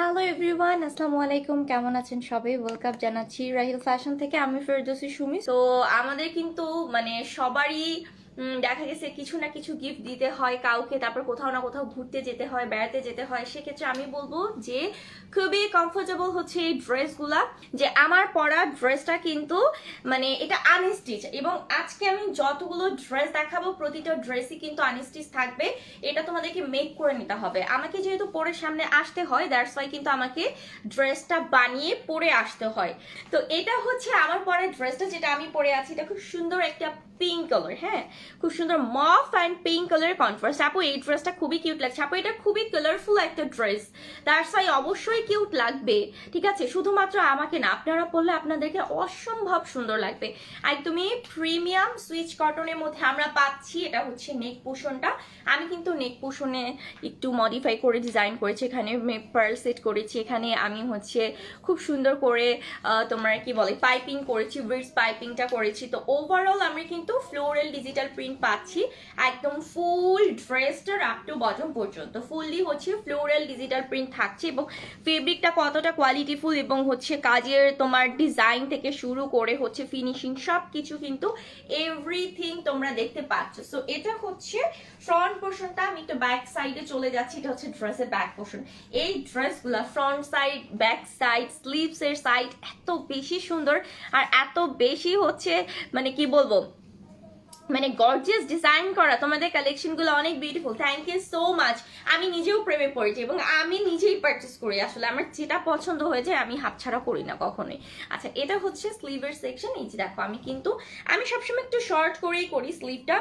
Hello everyone আসসালামু আলাইকুম কেমন আছেন সবাই? ওয়েলকাম জানাচ্ছি রাহিল ফ্যাশন থেকে। আমি ফেরদৌসি সুমি। তো আমাদের কিন্তু মানে সবারই দেখা গেছে কিছু না কিছু গিফট দিতে হয় কাউকে, তারপর কোথাও না কোথাও ঘুরতে যেতে হয়, বেড়াতে যেতে হয়। সেক্ষেত্রে আমি বলব যে খুবই কমফোর্টেবল হচ্ছে এই ড্রেসগুলা যে আমার পরা ড্রেসটা কিন্তু মানে এটা আনস্টিচ এবং আজকে আমি যতগুলো ড্রেস দেখাবো, প্রতিটা ড্রেসই কিন্তু আনস্টিচ থাকবে। এটা তোমাদেরকে মেক করে নিতে হবে। আমাকে যেহেতু পরে সামনে আসতে হয় দ্যাটস ওয়াই কিন্তু আমাকে ড্রেসটা বানিয়ে পরে আসতে হয়। তো এটা হচ্ছে আমার পরে ড্রেসটা যেটা আমি পরে আছি। এটা খুব সুন্দর একটা পিঙ্ক কালার হ্যাঁ? খুব সুন্দর মফ অ্যান্ড পিঙ্ক কালার কনফার্স আপু, এই ড্রেসটা খুবই কিউট লাগছে। আপু, এটা খুবই কালারফুল একটা ড্রেস তার সাই অবশ্যই কিউট লাগবে, ঠিক আছে? শুধুমাত্র আমাকে না, আপনারা পড়লে আপনাদেরকে অসম্ভব সুন্দর লাগবে। একদমই প্রিমিয়াম সুইচ কটনের মধ্যে আমরা পাচ্ছি, এটা হচ্ছে নেক পোষণটা আমি কিন্তু নেক পোষণে একটু মডিফাই করে ডিজাইন করেছি, এখানে পার্ল সেট করেছি, এখানে আমি হচ্ছে খুব সুন্দর করে তোমার কি বলে পাইপিং করেছি ব্রিডস পাইপিংটা করেছি। তো ওভারঅল আমরা কিন্তু ফ্লোরাল ডিজিটাল প্রিন্ট পাচ্ছি। একদম ফুল ড্রেসটার আপ টু বটম পর্যন্ত। ফুললি হচ্ছে ফ্লোরাল ডিজিটাল প্রিন্ট থাকছে এবং ফেব্রিকটা কতটা কোয়ালিটিফুল এবং হচ্ছে কাজের তোমার ডিজাইন থেকে শুরু করে হচ্ছে ফিনিশিং সব কিছু কিন্তু এভরিথিং তোমরা দেখতে পাচ্ছ। সো এটা হচ্ছে ফ্রন্ট পোর্শনটা আমি একটু ব্যাক সাইডে চলে যাচ্ছি। এটা হচ্ছে ড্রেসের ব্যাক পোর্শন এই ড্রেসগুলা front side back side sleeves এর সাইড এত বেশি সুন্দর আর এত বেশি হচ্ছে মানে কি বলব মানে গর্জিয়াস ডিজাইন করা। তোমাদের কালেকশনগুলো অনেক beautiful thank you so much আমি নিজেও প্রেমে পড়েছি এবং আমি নিজেই পারচেস করি। আসলে আমার যেটা পছন্দ হয়েছে আমি হাতছাড়া করি না কখনোই। আচ্ছা এটা হচ্ছে স্লিভের সেকশন এই যে দেখো, আমি কিন্তু, আমি সবসময় একটু শর্ট করেই করি স্লিভটা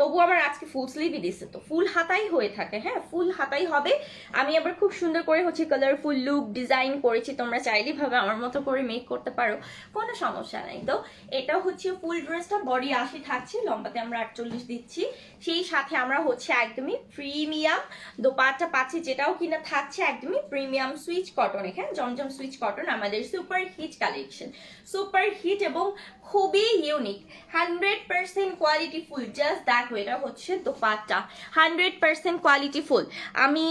তবু আমার আজকে ফুল স্লিভই দিচ্ছে তো। ফুল হাতাই হয়ে থাকে হ্যাঁ? ফুল হাতাই হবে। আমি আবার খুব সুন্দর করে হচ্ছে কালারফুল লুক ডিজাইন করেছি। তোমরা চাইলেই ভাবে আমার মতো করে মেক করতে পারো। কোনো সমস্যা নাই। তো এটা হচ্ছে ফুল ড্রেসটা বডি আশি থাকছে লম্বাতে আমরা আটচল্লিশ দিচ্ছি। সেই সাথে আমরা হচ্ছে একদমই প্রিমিয়াম দোপাট্টা পাচ্ছি, যেটাও কিনা থাকছে একদমই প্রিমিয়াম সুইচ কটন এখানে, জমজম সুইচ কটন, আমাদের super hit collection. Super hit এবং খুবই unique, hundred percent quality full, just দেখো এটা হচ্ছে dupatta, hundred percent quality full. আমি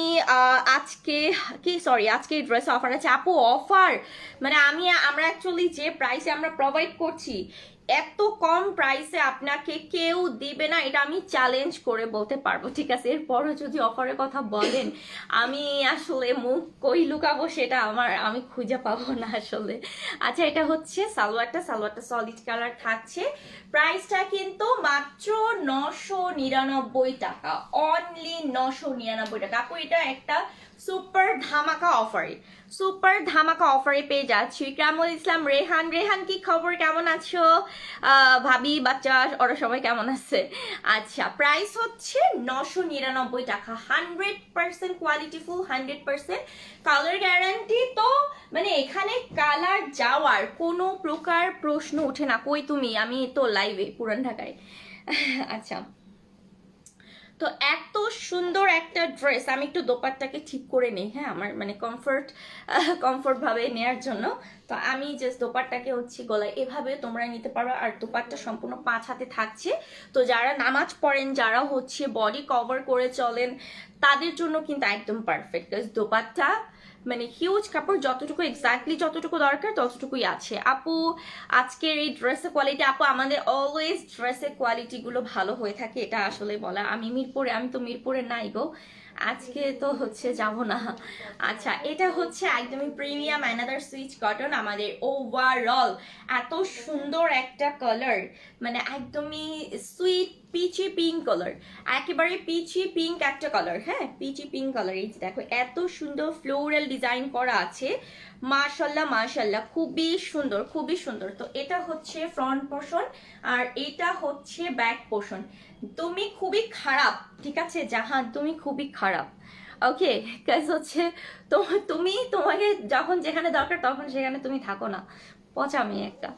আজকে কি সরি আজকে ড্রেস অফার আছে। আপু অফার মানে আমি, আমরা অ্যাকচুয়ালি যে প্রাইসে আমরা প্রোভাইড করছি এত কম প্রাইসে আপনাকে কেউ দিবে না, এটা আমি চ্যালেঞ্জ করে বলতে পারব, ঠিক আছে? এরপরও যদি অফারের কথা বলেন, আমি আসলে মুখ কই লুকাবো সেটা আমার, আমি খুঁজে পাবো না আসলে। আচ্ছা এটা হচ্ছে সালোয়ারটা সালোয়ারটা সলিড কালার থাকছে। প্রাইসটা কিন্তু মাত্র নশো নিরানব্বই টাকা অনলি নশো নিরানব্বই টাকা। আপু, এটা একটা সুপার ধামাকা অফারে সুপার ধামাকা অফারে পেয়ে যাচ্ছি। কামরুল ইসলাম, রেহান রেহান কি খবর? কেমন আছো? ভাবি, বাচ্চা, ওরা সবাই কেমন আছে? আচ্ছা প্রাইস হচ্ছে নশো নিরানব্বই টাকা। Hundred percent quality full hundred percent colour guarantee তো মানে এখানে কালার যাওয়ার কোনো প্রকার প্রশ্ন ওঠে না। কই তুমি? আমি তো লাইভে পুরান ঢাকায়। আচ্ছা তো এত সুন্দর একটা ড্রেস আমি একটু দোপারটাকে ঠিক করে নিই হ্যাঁ আমার মানে কমফোর্ট কমফোর্টভাবে নেয়ার জন্য। তো আমি জাস্ট দোপারটাকে হচ্ছে গলায় এভাবে তোমরা নিতে পারো আর দোপারটা সম্পূর্ণ পাঁচ হাতে থাকছে। তো যারা নামাজ পড়েন, যারা হচ্ছে বডি কভার করে চলেন, তাদের জন্য কিন্তু একদম পারফেক্ট দোপাট্টা মানে হিউজ কাপড় যতটুকু এক্স্যাক্টলি যতটুকু দরকার ততটুকুই আছে। আপু, আজকের এই ড্রেসের কোয়ালিটি আপু, আমাদের অলওয়েজ ড্রেসের কোয়ালিটিগুলো ভালো হয়ে থাকে, এটা আসলে বলা আমি মিরপুরে, আমি তো মিরপুরে নাই গো। আজকে তো হচ্ছে যাব না। আচ্ছা এটা হচ্ছে একদমই প্রিমিয়াম অ্যানাদার সুইচ কটন আমাদের ওভারঅল এত সুন্দর একটা কালার মানে একদমই সুইট পিচি পিঙ্ক কালার একেবারে পিচি পিঙ্ক একটা কালার হ্যাঁ? পিচি পিঙ্ক কালার এই দেখো, এত সুন্দর ফ্লোরাল ডিজাইন করা আছে। মাশাল্লাহ মাশাল্লাহ খুবই সুন্দর খুবই সুন্দর। তো এটা হচ্ছে ফ্রন্ট পোর্শন আর এটা হচ্ছে ব্যাক পোর্শন তুমি খুবই খারাপ, ঠিক আছে? জাহান, তুমি খুবই খারাপ। ওকে কাজ হচ্ছে তুমি তোমাকে যখন যেখানে দরকার তখন সেখানে তুমি থাকো না। পচা মেয়ে একটা।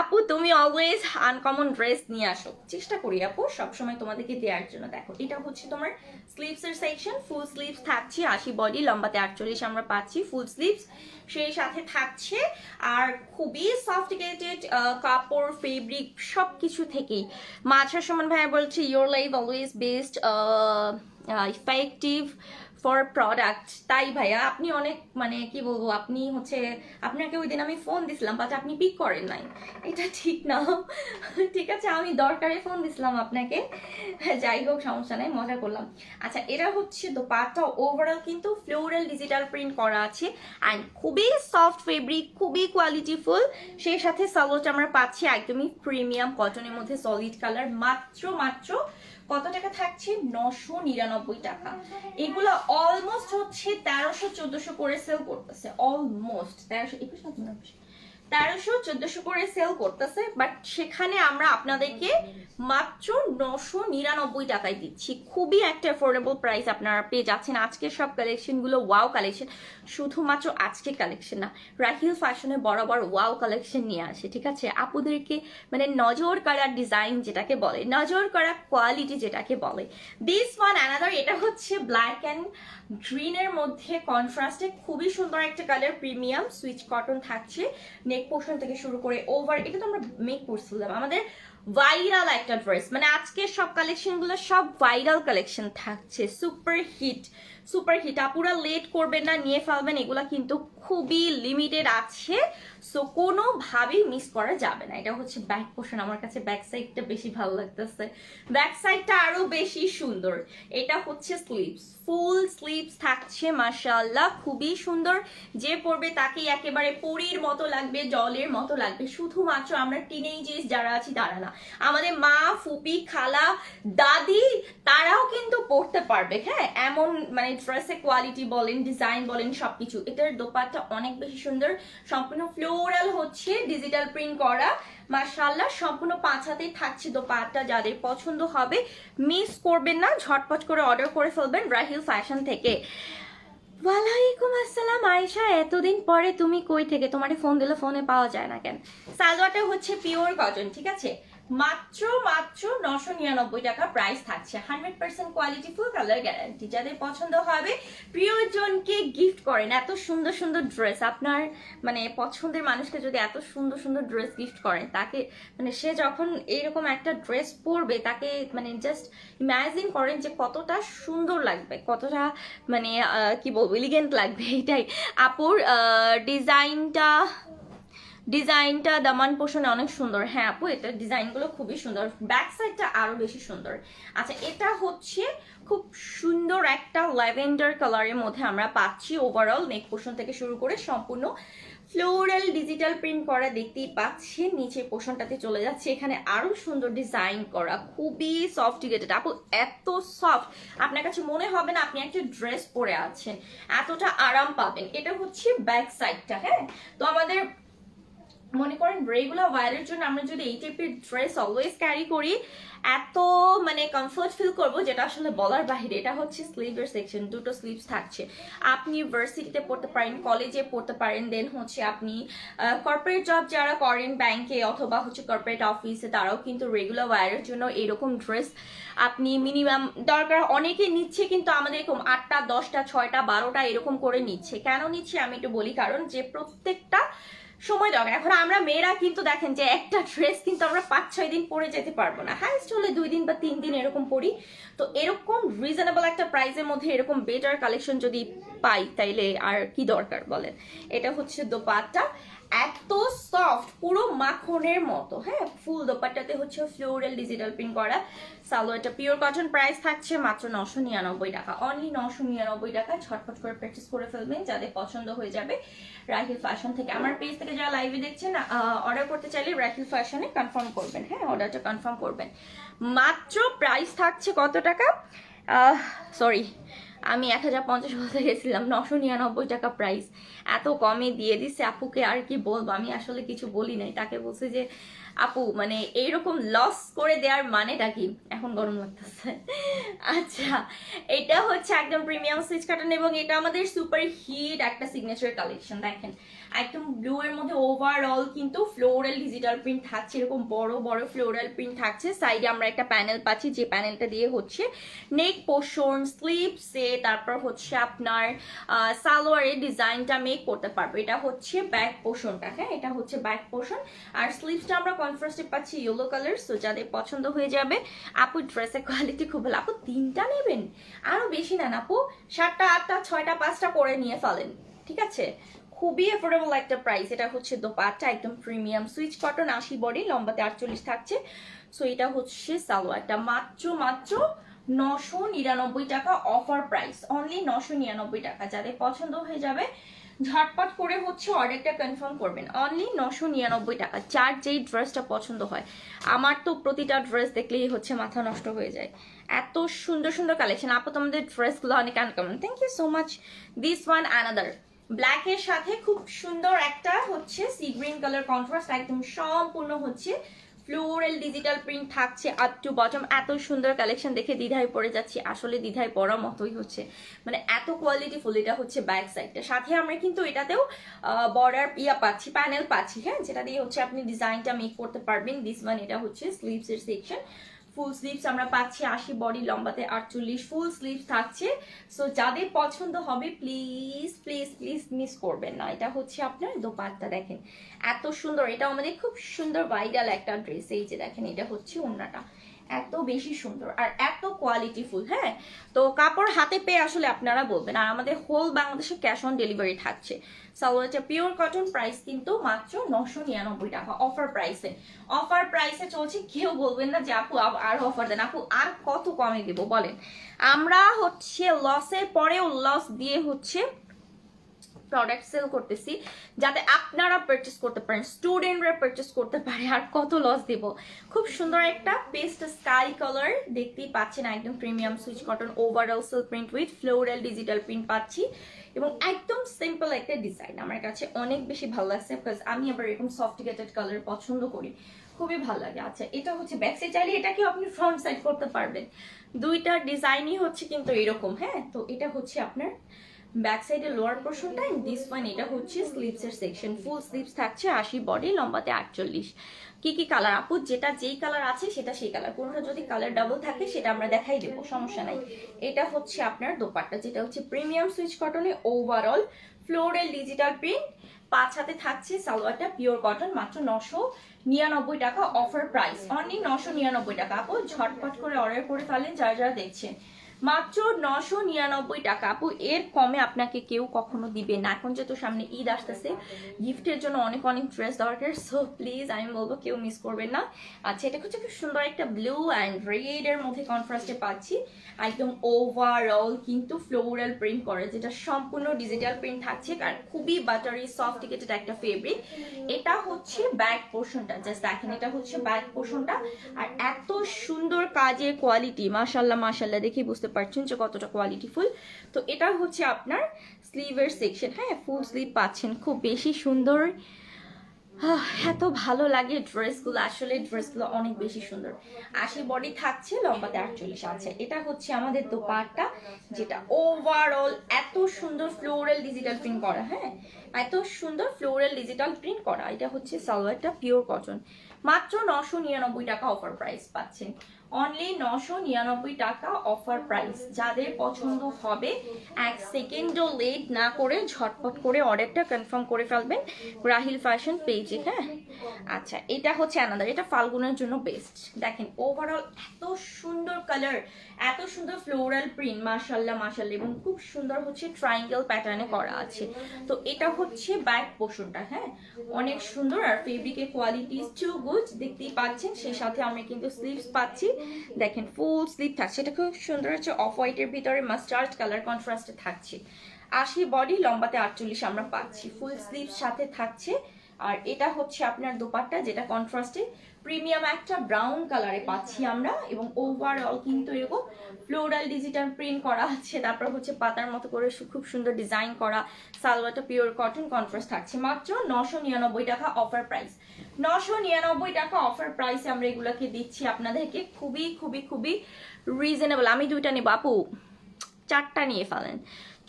আপু, তুমি অলওয়েজ আনকমন ড্রেস নিয়ে আসো। চেষ্টা করি আপু, সবসময় তোমাদেরকে দেওয়ার জন্য। দেখো, এটা হচ্ছে তোমার স্লিভস এর সেকশন ফুল স্লিভস থাকছে, আশি বডি লম্বাতে আটচল্লিশ আমরা পাচ্ছি ফুল স্লিভস সেই সাথে থাকছে আর খুবই সফটিকেটেড কাপড় ফেব্রিক সব কিছু থেকেই। মাছার সমান ভাইয়া বলছে your life always best effective for product তাই ভাইয়া, আপনি অনেক মানে কি বলব, আপনি হচ্ছে, আপনাকে ওই দিন আমি ফোন দিছিলাম বাট আপনি পিক করেন নাই। এটা ঠিক না। ঠিক আছে, আমি দরকারে ফোন দিছিলাম আপনাকে। যাই হোক, সমস্যা নাই, মজা করলাম। আচ্ছা এটা হচ্ছে দোপাট্টা ওভারঅল কিন্তু ফ্লোরাল ডিজিটাল প্রিন্ট করা আছে অ্যান্ড খুবই সফট ফেব্রিক খুবই কোয়ালিটিফুল সেই সাথে সালোয়ারটা আমরা পাচ্ছি একদমই প্রিমিয়াম কটনের মধ্যে সলিড কালার মাত্র মাত্র কত টাকা থাকছে? নশো নিরানব্বই টাকা। এগুলো অলমোস্ট হচ্ছে তেরোশো, চোদ্দশো করে সেল করতেছে। অলমোস্ট তেরোশো, একুশ? তেরোশো, চোদ্দশো করে সেল করতেছে বাট সেখানে আমরা আপনাদেরকে মাত্র নশো নিরানব্বই টাকায় দিচ্ছি। খুবই একটা অ্যাফোর্ডেবল প্রাইস আপনারা পেয়ে যাচ্ছেন। আজকের সব কালেকশনগুলো ওয়াও কালেকশন শুধুমাত্র আজকের কালেকশন না, রাহিল ফ্যাশনে বরাবর ওয়াও কালেকশন নিয়ে আসে, ঠিক আছে? আপুদেরকে মানে নজর করা ডিজাইন যেটাকে বলে, নজর করা কোয়ালিটি যেটাকে বলে। দিস ওয়ান অ্যানাদার এটা হচ্ছে ব্ল্যাক অ্যান্ড গ্রিনের মধ্যে কন্ট্রাস্টে খুবই সুন্দর একটা কালার প্রিমিয়াম সুইচ কটন থাকছে নেক পোর্শন থেকে শুরু করে ওভার এটা তো আমরা মেক করছিলাম। আমাদের ভাইরাল একটা ড্রেস মানে আজকের সব কালেকশনগুলো সব ভাইরাল কালেকশন থাকছে সুপার হিট সুপার হিট আপুরা লেট করবেন না, নিয়ে ফেলবেন, এগুলা কিন্তু খুবই লিমিটেড আছে। সো কোনোভাবেই মিস করা যাবে না। এটা হচ্ছে ব্যাক পোর্শন আমার কাছে ব্যাক সাইডটা বেশি ভালো লাগতেছে। ব্যাক সাইডটা আরও বেশি সুন্দর। এটা হচ্ছে স্লিভস ফুল স্লিভস থাকছে, মাশাআল্লাহ, খুবই সুন্দর। যে পরবে তাকে একেবারে পরীর মতো লাগবে, জলের মতো লাগবে। শুধুমাত্র আমরা টিনেজেস যারা আছি, তারা না। আমাদের মা, ফুপি, খালা, দাদি, তারাও কিন্তু পড়তে পারবে হ্যাঁ? এমন মানে ড্রেসের কোয়ালিটি বলেন ডিজাইন বলেন, সবকিছু। এটার দোপাট্টা অনেক বেশি সুন্দর। সম্পূর্ণ ফ্লোরাল হচ্ছে ডিজিটাল প্রিন্ট করা। মাশাআল্লাহ, সম্পূর্ণ পাঁচ হাতেই থাকছে দোপাট্টা। যাদের পছন্দ হবে মিস করবেন না, ঝটপট করে অর্ডার করে ফেলবেন রাহিল ফ্যাশন থেকে। ওয়ালাইকুম আসসালাম, আয়েশা, এতদিন পরে তুমি কই থেকে? তোমার ফোন দিলে ফোনে পাওয়া যায় না কেন? সালোয়ারটা হচ্ছে পিওর কটন ঠিক আছে? মাত্র মাত্র নশো নিরানব্বই টাকা প্রাইস থাকছে। Hundred percent quality full colour guarantee যাদের পছন্দ হবে, প্রিয়জনকে গিফট করেন। এত সুন্দর সুন্দর ড্রেস আপনার মানে পছন্দের মানুষকে যদি এত সুন্দর সুন্দর ড্রেস গিফট করেন, তাকে মানে সে যখন এইরকম একটা ড্রেস পরবে, তাকে মানে জাস্ট ইমাজিন করেন যে কতটা সুন্দর লাগবে, কতটা মানে কি বলব এলিগেন্ট লাগবে। এটাই। আপুর ডিজাইনটা ডিজাইনটা দামান পোষণে অনেক সুন্দর। হ্যাঁ আপু এটা ডিজাইনগুলো খুবই সুন্দর। ব্যাক সাইডটা আরও বেশি সুন্দর। আচ্ছা এটা হচ্ছে খুব সুন্দর একটা ল্যাভেন্ডার কালারের মধ্যে আমরা পাচ্ছি ওভারঅল নেক পোষণ থেকে শুরু করে সম্পূর্ণ ফ্লোরাল ডিজিটাল প্রিন্ট করা দেখতেই পাচ্ছেন। নিচে পোষণটাতে চলে যাচ্ছে। এখানে আরও সুন্দর ডিজাইন করা। খুবই সফটিকেটেড আপু, এত সফট আপনার কাছে মনে হবে না আপনি একটা ড্রেস পরে আছেন। এতটা আরাম পাবেন। এটা হচ্ছে ব্যাক সাইডটা হ্যাঁ? তো আমাদের মনে করেন রেগুলার ওয়ারের জন্য আমরা যদি এই টাইপের ড্রেস অলওয়েজ ক্যারি করি, এত মানে কমফোর্ট ফিল করব যেটা আসলে বলার বাহিরে এটা হচ্ছে স্লিভের সেকশন দুটো স্লিভস থাকছে। আপনি ভার্সিটিতে পড়তে পারেন কলেজে পড়তে পারেন দেন হচ্ছে আপনি কর্পোরেট জব যারা করেন ব্যাংকে অথবা হচ্ছে কর্পোরেট অফিসে তারাও কিন্তু রেগুলার ওয়ারের জন্য এরকম ড্রেস আপনি মিনিমাম দরকার অনেকে নিচ্ছে কিন্তু আমাদের এরকম আটটা, দশটা, ছয়টা, বারোটা এরকম করে নিচ্ছে। কেন নিচ্ছে আমি একটু বলি, কারণ যে প্রত্যেকটা সময় দরকার। এখন আমরা মেয়েরা কিন্তু দেখেন যে একটা ড্রেস কিন্তু আমরা পাঁচ, ছয় দিন পরে যেতে পারব না। হাইস্ট হলে দুই দিন বা তিন দিন এরকম পরি। তো এরকম রিজনেবল একটা প্রাইসের মধ্যে এরকম বেটার কালেকশন যদি পাই, তাইলে আর কি দরকার বলেন? এটা হচ্ছে দোপাট্টা। এত সফট পুরো মাখনের মতো হ্যাঁ? ফুল দোপাট্টাতে হচ্ছে ফ্লোরাল ডিজিটাল প্রিন্ট করা। সালোয়ারটা পিওর কটন প্রাইস থাকছে মাত্র নশো নিরানব্বই টাকা। অনলি নশো নিরানব্বই টাকা। ছটফট করে প্র্যাকটিস করে ফেলবেন, যাদের পছন্দ হয়ে যাবে রাহিল ফ্যাশন থেকে। আমার পেজ থেকে যারা লাইভে দেখছেন অর্ডার করতে চাইলে রাহিল ফ্যাশনে কনফার্ম করবেন হ্যাঁ? অর্ডারটা কনফার্ম করবেন। মাত্র প্রাইস থাকছে কত টাকা? সরি আমি এক হাজার পঞ্চাশ বলতে গেছিলাম, নশো নিরানব্বই টাকা প্রাইস এত কমে দিয়ে দিচ্ছে আপুকে আর কি বলব? আমি আসলে কিছু বলি নাই। তাকে বলছে যে, আপু মানে এইরকম লস করে দেওয়ার মানেটা কি? এখন গরম লাগতেছে। আচ্ছা এটা হচ্ছে একদম প্রিমিয়াম সুইচ কাটান এবং এটা আমাদের সুপার হিট একটা সিগনেচার কালেকশন দেখেন। একদম ব্লু এর মধ্যে ওভারঅল কিন্তু ফ্লোরাল ডিজিটাল প্রিন্ট থাকছে, এরকম বড় বড় ফ্লোরাল প্রিন্ট থাকছে। সাইডে আমরা একটা প্যানেল পাচ্ছি, যে প্যানেলটা দিয়ে হচ্ছে নেক পোর্শন স্লিপসে তারপর হচ্ছে আপনার সালোয়ারের ডিজাইনটা মেক করতে পারব। এটা হচ্ছে ব্যাক পোর্শনটা হ্যাঁ? এটা হচ্ছে ব্যাক পোর্শন আর স্লিপসটা আমরা কনফার্সে পাচ্ছি ইয়েলো কালার সো যাদের পছন্দ হয়ে যাবে, আপু ড্রেসের কোয়ালিটি খুব ভালো। আপু, তিনটা নেবেন? আরও বেশি নেন, আপু। সাতটা, আটটা, ছয়টা, পাঁচটা করে নিয়ে ফেলেন, ঠিক আছে? খুবই অ্যাফোর্ডেবল একটা প্রাইস এটা হচ্ছে দোপাট্টা, একদম প্রিমিয়াম সুইচ কটন আশি বডি, লম্বাতে আটচল্লিশ থাকছে। সো এটা হচ্ছে সালোয়ারটা মাত্র মাত্র নশো নিরানব্বই টাকা অফার প্রাইস অনলি নশো নিরানব্বই টাকা। যাদের পছন্দ হয়ে যাবে, ঝটপট করে হচ্ছে অর্ডারটা কনফার্ম করবেন। অনলি নশো নিরানব্বই টাকা। যার যেই ড্রেসটা পছন্দ হয়। আমার তো প্রতিটা ড্রেস দেখলেই হচ্ছে মাথা নষ্ট হয়ে যায়। এত সুন্দর সুন্দর কালেকশন আপু, তোমাদের ড্রেসগুলো অনেক uncommon thank you so much this one another ব্ল্যাকের সাথে খুব সুন্দর একটা হচ্ছে সি গ্রিন কালার কন্ট্রাস্ট একদম সম্পূর্ণ হচ্ছে ফ্লোরাল ডিজিটাল প্রিন্ট থাকছে আপ টু বটম এত সুন্দর কালেকশন দেখে দ্বিধায় পড়ে যাচ্ছি। আসলে দ্বিধায় পড়ার মতোই হচ্ছে। মানে এত কোয়ালিটি ফুল এটা হচ্ছে ব্যাক সাইডটা সাথে আমরা কিন্তু এটাতেও বর্ডার ইয়া পাচ্ছি প্যানেল পাচ্ছি হ্যাঁ? যেটা দিয়ে হচ্ছে আপনি ডিজাইনটা মেক করতে পারবেন। দিস ওয়ান এটা হচ্ছে স্লিভসের সেকশন ফুল স্লিভস আমরা পাচ্ছি আশি বডি লম্বাতে আটচল্লিশ, ফুল স্লিভ থাকছে। সো যাদের পছন্দ হবে প্লিজ প্লিজ প্লিজ মিস করবেন না। এটা হচ্ছে আপনার দোপাট্টা, দেখেন। এত সুন্দর এটা আমাদের খুব সুন্দর ভাইরাল একটা ড্রেস এই যে দেখেন, এটা হচ্ছে অন্যটা এত বেশি সুন্দর আর এত কোয়ালিটি ফুল হ্যাঁ? তো কাপড় হাতে পেয়ে আসলে আপনারা বলবেন, আর আমাদের হোল বাংলাদেশে ক্যাশ অন ডেলিভারি থাকছে। সালোয়ারটা পিওর কটন প্রাইস কিন্তু মাত্র নশো নিরানব্বই টাকা অফার প্রাইসে অফার প্রাইসে চলছে, কেউ বলবেন না যে আপু আর অফার দেন। আপু, আর কত কমে দেব বলেন? আমরা হচ্ছে লসের পরেও লস দিয়ে হচ্ছে প্রোডাক্ট সেল করতেছি, যাতে আপনারা পারচেস করতে পারেন স্টুডেন্টরা পারচেস করতে পারে, আর কত লস দিব। খুব সুন্দর একটা পেস্ট স্কাই কালার দেখতেই পাচ্ছেন, একদম premium Swiss cotton overall silk print with floral digital print পাচ্ছি। এবং একদম সিম্পল একটা ডিজাইন আমার কাছে অনেক বেশি ভালো লাগছে বিকজ আমি আবার এরকম সফটিকেটেড কালার পছন্দ করি। খুবই ভালো লাগে। আচ্ছা এটা হচ্ছে ব্যাক সাইড চাইলে এটাকেও আপনি ফ্রন্ট সাইড করতে পারবেন। দুইটা ডিজাইনই হচ্ছে কিন্তু এরকম হ্যাঁ? তো এটা হচ্ছে আপনার ব্যাক সাইডে লোয়ার পোর্শনটা এন্ড দিস ওয়ান এটা হচ্ছে স্লিভসের সেকশন ফুল স্লিভস থাকছে আশি বডি লম্বাতে আটচল্লিশ। কি কি কালার আপু? যেটা যেই কালার আছে, সেটা সেই কালার কোনোটা যদি কালার ডাবল থাকে, সেটা আমরা দেখাই দেবো, সমস্যা নাই। এটা হচ্ছে আপনার দোপাট্টা, যেটা হচ্ছে প্রিমিয়াম সুইচ কটনে ওভারঅল ফ্লোরাল ডিজিটাল প্রিন্ট পাঁচ হাতে থাকছে সালোয়ারটা পিওর কটন মাত্র নশো নিরানব্বই টাকা অফার প্রাইস অনলি নশো নিরানব্বই টাকা। আপু, ঝটপট করে অর্ডার করে ফেলেন, যারা যারা দেখছেন। মাত্র নশো নিরানব্বই টাকা। আপু, এর কমে আপনাকে কেউ কখনো দিবে না। এখন যেহেতু সামনে ঈদ আসতেছে, গিফটের জন্য অনেক অনেক ড্রেস দরকার সো প্লিজ আমি বলব কেউ মিস করবেন না। আচ্ছা এটা হচ্ছে খুব সুন্দর একটা ব্লু অ্যান্ড রেড এর মধ্যে কনফারেন্সে পাচ্ছি। একদম ওভারঅল কিন্তু ফ্লোরাল প্রিন্ট করে, যেটা সম্পূর্ণ ডিজিটাল প্রিন্ট থাকছে কারণ খুবই বাটারি সফটিকেটেড একটা ফেব্রিক এটা হচ্ছে ব্যাক পোর্শনটা জাস্ট দেখেন, এটা হচ্ছে ব্যাক পোর্শনটা আর এত সুন্দর কাজের কোয়ালিটি মাশাল্লাহ মাশাল্লাহ দেখে বুঝতে পারছেন যে কতটা কোয়ালিটি ফুল। তো এটা হচ্ছে আপনার স্লিভের সেকশন হ্যাঁ ফুল স্লিভ পাচ্ছেন, খুব বেশি সুন্দর। এত ভালো লাগে ড্রেসগুলো, আসলে ড্রেসগুলো অনেক বেশি সুন্দর। আশি বডি থাকছে লম্বাতে আটচল্লিশ আছে। এটা হচ্ছে আমাদের দোপাট্টা, যেটা ওভারঅল এত সুন্দর ফ্লোরাল ডিজিটাল প্রিন্ট করা হ্যাঁ? এত সুন্দর ফ্লোরাল ডিজিটাল প্রিন্ট করা। এটা হচ্ছে সালোয়ারটা পিওর কটন মাত্র নশো নিরানব্বই টাকা অফার প্রাইস পাচ্ছেন। অনলি নশো নিরানব্বই টাকা অফার প্রাইস যাদের পছন্দ হবে, এক সেকেন্ডও লেট না করে ঝটপট করে অর্ডারটা কনফার্ম করে ফেলবেন রাহিল ফ্যাশন পেজে হ্যাঁ? আচ্ছা এটা হচ্ছে আনাদার এটা ফাল্গুনের জন্য বেস্ট দেখেন ওভারঅল এত সুন্দর কালার এত সুন্দর ফ্লোরাল প্রিন্ট মার্শাল্লাহ মার্শাল্লাহ এবং খুব সুন্দর হচ্ছে ট্রায়াঙ্গেল প্যাটার্নে করা আছে। তো এটা হচ্ছে ব্যাক পোর্শনটা হ্যাঁ? অনেক সুন্দর আর ফেব্রিকের কোয়ালিটি টু গুড দেখতেই পাচ্ছেন? সেই সাথে আমরা কিন্তু স্লিভস পাচ্ছি। দেখেন ফুল স্লিভ থাকছে। এটা খুব সুন্দর হচ্ছে অফ হোয়াইটের ভিতরে মাস্টার্ড কালার কন্ট্রাস্টে থাকছে। আশি বডি লম্বাতে আটচল্লিশ আমরা পাচ্ছি। ফুল স্লিভ সাথে থাকছে। আর এটা হচ্ছে আপনার দোপাট্টা, যেটা কন্ট্রাস্টে প্রিমিয়াম একটা ব্রাউন কালারে পাচ্ছি আমরা এবং ওভারঅল কিন্তু এরকম ফ্লোরাল ডিজিটাল প্রিন্ট করা আছে, তারপর হচ্ছে পাতার মতো করে খুব সুন্দর ডিজাইন করা, সালোয়ারটা পিওর কটন কন্ট্রাস্ট থাকছে। মাত্র নশো নিরানব্বই টাকা অফার প্রাইস নশো নিরানব্বই টাকা অফার প্রাইসে আমরা এগুলোকে দিচ্ছি আপনাদেরকে। খুবই খুবই খুবই রিজনেবল আমি দুইটা নেব। আপু, চারটা নিয়ে ফেলেন।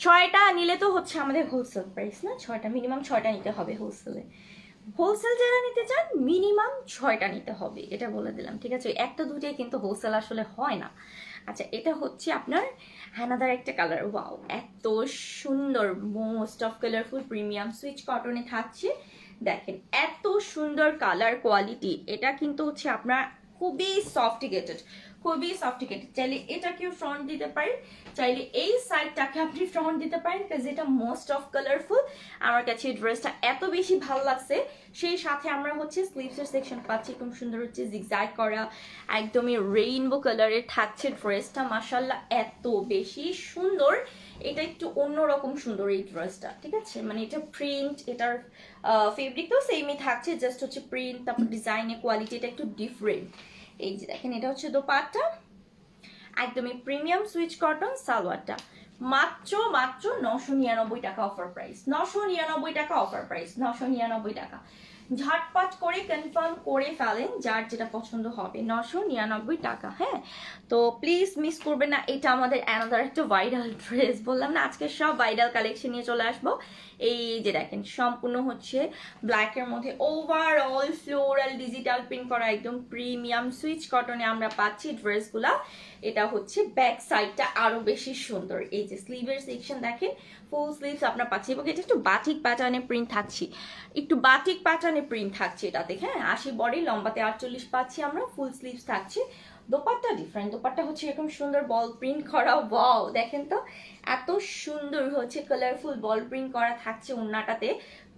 ছয়টা নিলে তো হচ্ছে আমাদের হোলসেল প্রাইস না? ছয়টা মিনিমাম ছয়টা নিতে হবে হোলসেলে হোলসেল যারা নিতে চান, মিনিমাম ছয়টা নিতে হবে, এটা বলে দিলাম, ঠিক আছে? একটা দুটোই কিন্তু হোলসেল আসলে হয় না। আচ্ছা এটা হচ্ছে আপনার হ্যানাদার একটা কালার, ওয়াও! এত সুন্দর, most of colourful premium Swiss কটনে থাকছে। দেখেন, এত সুন্দর কালার কোয়ালিটি, এটা কিন্তু হচ্ছে আপনার খুবই সফটিকেটেড। খুবই সফটিকেটেড চাইলে এটাকেও ফ্রন্ট দিতে পারেন, চাইলে এই সাইডটাকে আপনি ফ্রন্ট দিতে পারেন বিকজ এটা মোস্ট অফ কালারফুল আমার কাছে ড্রেসটা এত বেশি ভালো লাগছে। সেই সাথে আমরা হচ্ছে স্লিভসের সেকশন পাচ্ছি, খুব সুন্দর হচ্ছে জিগজ্যাগ করা, একদমই রেইনবো কালারের থাকছে ড্রেসটা মাসাল্লাহ এত বেশি সুন্দর। এটা একটু অন্যরকম সুন্দর এই ড্রেসটা ঠিক আছে? মানে এটা প্রিন্ট এটার ফেব্রিক তো সেমই থাকছে জাস্ট হচ্ছে প্রিন্ট তারপর ডিজাইনের কোয়ালিটি এটা একটু ডিফারেন্ট এই যে দেখেন, এটা হচ্ছে দোপাট্টা। একদমই প্রিমিয়াম সুইচ কটন সালোয়ারটা। মাত্র মাত্র নশো নিরানব্বই টাকা অফার প্রাইস নশো নিরানব্বই টাকা অফার প্রাইস নশো নিরানব্বই টাকা। ঝটপট করে কনফার্ম করে ফেলেন যার যেটা পছন্দ হবে। নশো নিরানব্বই টাকা হ্যাঁ? তো প্লিজ মিস করবেন না, এটা আমাদের অ্যানাদার একটা ভাইরাল ড্রেস বললাম না, আজকে সব ভাইরাল কালেকশন নিয়ে চলে আসব। এই যে দেখেন, সম্পূর্ণ হচ্ছে ব্ল্যাকের মধ্যে ওভারঅল ফ্লোরাল ডিজিটাল প্রিন্ট করা, একদম প্রিমিয়াম সুইচ কটনে আমরা পাচ্ছি ড্রেসগুলা এটা হচ্ছে ব্যাক সাইডটা আরও বেশি সুন্দর। এই যে স্লিভের সেকশন দেখেন ফুল স্লিভস আপনার পাচ্ছি। এবং এটা একটু বাটিক প্যাটার্নে প্রিন্ট থাকছি। একটু বাটিক প্যাটার্নে প্রিন্ট থাকছে এটাতে হ্যাঁ? আশি বডি লম্বাতে আটচল্লিশ পাচ্ছি আমরা ফুল স্লিভস থাকছি। দোপাট্টা ডিফারেন্ট দোপাট্টা হচ্ছে এরকম সুন্দর বল প্রিন্ট করা। ওয়াও দেখেন তো, এত সুন্দর হচ্ছে কালারফুল বল প্রিন্ট করা থাকছে ওন্নাটাতে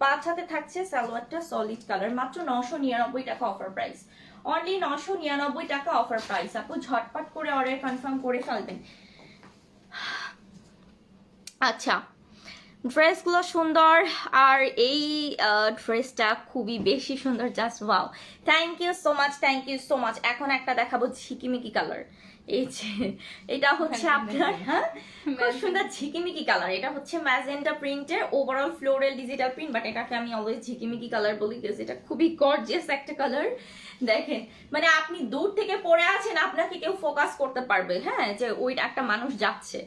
পাঁচ হাতে থাকছে সালোয়ারটা সলিড কালার মাত্র নশো নিরানব্বই টাকা অফার প্রাইস অনলি নশো নিরানব্বই টাকা অফার প্রাইস আপু, ঝটপট করে অর্ডার কনফার্ম করে ফেলবেন। আচ্ছা ড্রেসগুলো সুন্দর, আর এই ড্রেসটা খুবই বেশি সুন্দর just wow thank you so much thank you so much এখন একটা দেখাবো ঝিকিমিকি কালার এই এটা হচ্ছে আপনার হ্যাঁ? খুব সুন্দর ঝিকিমিকি কালার এটা হচ্ছে ম্যাজেন্টা প্রিন্টের overall floral digital print but এটাকে আমি অলওয়েজ ঝিকিমিকি কালার বলি বিকজ এটা খুবই গর্জিয়াস একটা কালার দেখেন মানে আপনি দূর থেকে পড়ে আছেন আপনাকে কেউ ফোকাস করতে পারবে হ্যাঁ? যে ওই একটা মানুষ যাচ্ছে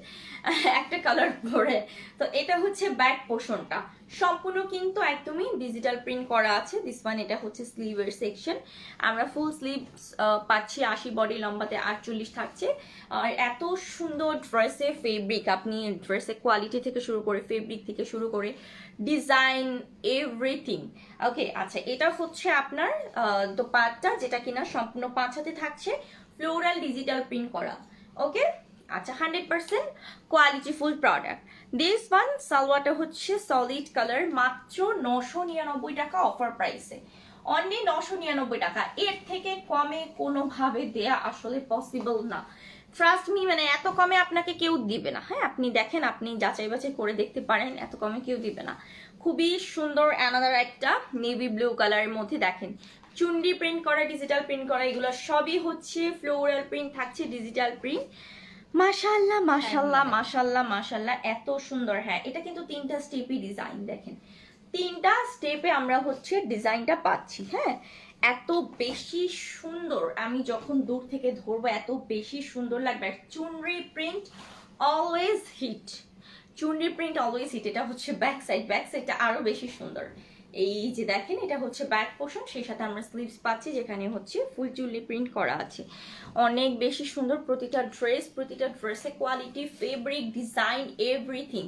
একটা কালার পরে তো এটা হচ্ছে ব্যাক পোর্শনটা সম্পূর্ণ কিন্তু একদমই ডিজিটাল প্রিন্ট করা আছে। দিস ওয়ান এটা হচ্ছে স্লিভের সেকশন আমরা ফুল স্লিভ পাচ্ছি আশি বডি লম্বাতে আটচল্লিশ থাকছে। আর এত সুন্দর ড্রেসে ফেব্রিক আপনি ড্রেসের কোয়ালিটি থেকে শুরু করে ফেব্রিক থেকে শুরু করে ডিজাইন এভরিথিং ওকে আচ্ছা এটা হচ্ছে আপনার দোপাট্টা যেটা কিনা সম্পূর্ণ পাঁচ হাতে থাকছে ফ্লোরাল ডিজিটাল প্রিন্ট করা। ওকে আচ্ছা hundred percent quality full product this one সালোয়ারটা হচ্ছে সলিড কালার মাত্র নশো নিরানব্বই টাকা অফার প্রাইসে অনলি নশো নিরানব্বই টাকা। এর থেকে কমে কোনোভাবে দেয়া আসলে পসিবল না। ট্রাস্ট মি মানে এত কমে আপনাকে কেউ দিবে না। হ্যাঁ আপনি দেখেন, আপনি যাচাই বাছাই করে দেখতে পারেন, এত কমে কেউ দিবে না। খুবই সুন্দর অ্যানাদার একটা নেভি ব্লু কালারের মধ্যে দেখেন। চুন্ডি প্রিন্ট করা ডিজিটাল প্রিন্ট করা, এগুলো সবই হচ্ছে ফ্লোরাল প্রিন্ট থাকছে ডিজিটাল প্রিন্ট মাশাল্লাহ মাশাল্লাহ মাশাল্লাহ মাশাল্লাহ এত সুন্দর। হ্যাঁ এটা কিন্তু তিনটা স্টেপই ডিজাইন দেখেন। তিনটা স্টেপে আমরা হচ্ছে ডিজাইনটা পাচ্ছি হ্যাঁ? এত বেশি সুন্দর আমি যখন দূর থেকে ধরবো এত বেশি সুন্দর লাগবে। Chunri print always hit chunri print always hit এটা হচ্ছে ব্যাক সাইড ব্যাক সাইডটা আরও বেশি সুন্দর। এই যে দেখেন, এটা হচ্ছে ব্যাক পোর্শন সেই সাথে আমরা স্লিভস পাচ্ছি, যেখানে হচ্ছে ফুল চুল্লি প্রিন্ট করা আছে। অনেক বেশি সুন্দর প্রতিটা ড্রেস প্রতিটা ড্রেসের কোয়ালিটি ফেব্রিক ডিজাইন এভরিথিং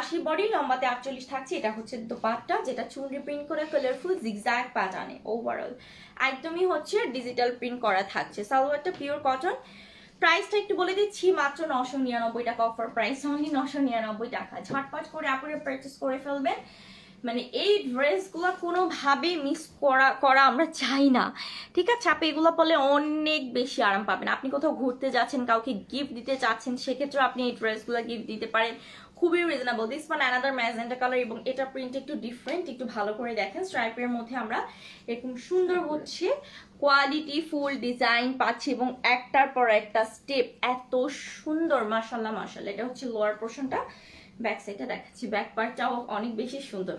আশি বডি লম্বাতে আটচল্লিশ থাকছে, এটা হচ্ছে দোপাট্টা, যেটা চুনরি প্রিন্ট করে কালারফুল জিগজ্যাগ প্যাটার্নে ওভারঅল একদমই হচ্ছে ডিজিটাল প্রিন্ট করা থাকছে। সালোয়ারটা পিওর কটন প্রাইসটা একটু বলে দিচ্ছি, মাত্র নশো নিরানব্বই টাকা। অফার প্রাইস অনলি নশো নিরানব্বই টাকা। ঝটপট করে আপুরে পারচেস করে ফেলবেন। মানে এই ড্রেসগুলো কোনোভাবে মিস করা করা আমরা চাই না। ঠিক আছে? আপনি এগুলো পরলে অনেক বেশি আরাম পাবেন। আপনি কোথাও ঘুরতে যাচ্ছেন, কাউকে গিফট দিতে চাচ্ছেন সেক্ষেত্রে আপনি এই ড্রেসগুলো গিফট দিতে পারেন। খুবই reasonable this one another magenta colour এবং এটা প্রিন্ট একটু ডিফারেন্ট একটু ভালো করে দেখেন। স্ট্রাইপের মধ্যে আমরা এরকম সুন্দর হচ্ছে কোয়ালিটি ফুল ডিজাইন পাচ্ছি এবং একটার পর একটা স্টেপ এত সুন্দর মাসাল্লাহ মাসাল্লাহ এটা হচ্ছে লোয়ার পোর্শনটা ব্যাক সাইডটা দেখাচ্ছি। ব্যাক পার্টটাও অনেক বেশি সুন্দর।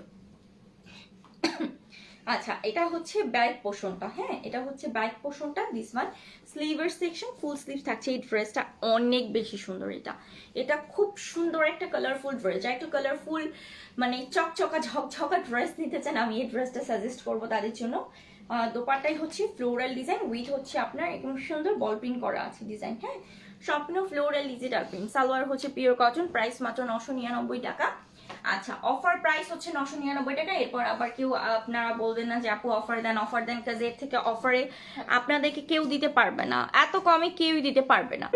আচ্ছা এটা হচ্ছে ব্যাক পোর্শনটা হ্যাঁ? এটা হচ্ছে ব্যাক পোর্শনটা দিস ওয়ান স্লিভের সেকশন ফুল স্লিভ থাকছে এই ড্রেসটা অনেক বেশি সুন্দর এটা। এটা খুব সুন্দর একটা কালারফুল ড্রেস যা একটু কালারফুল মানে চকচকা ঝকঝকা ড্রেস নিতে চান আমি এই ড্রেসটা সাজেস্ট করব তাদের জন্য। আহ, দোপাট্টাই হচ্ছে ফ্লোরাল ডিজাইন উইথ হচ্ছে আপনার একদম সুন্দর বল প্রিন্ট করা আছে ডিজাইন হ্যাঁ? সম্পূর্ণ ফ্লোরাল ডিজিটাল প্রিন্ট সালোয়ার হচ্ছে পিওর কটন প্রাইস মাত্র নশো নিরানব্বই টাকা। আচ্ছা অফার প্রাইস হচ্ছে নশো নিরানব্বই টাকা, এরপর আবার কেউ আপনারা বলবেন না যে আপু অফার দেন অফার দেন কাজ এর থেকে অফারে আপনাদেরকে কেউ দিতে পারবে না। এত কমে কেউই দিতে পারবে না।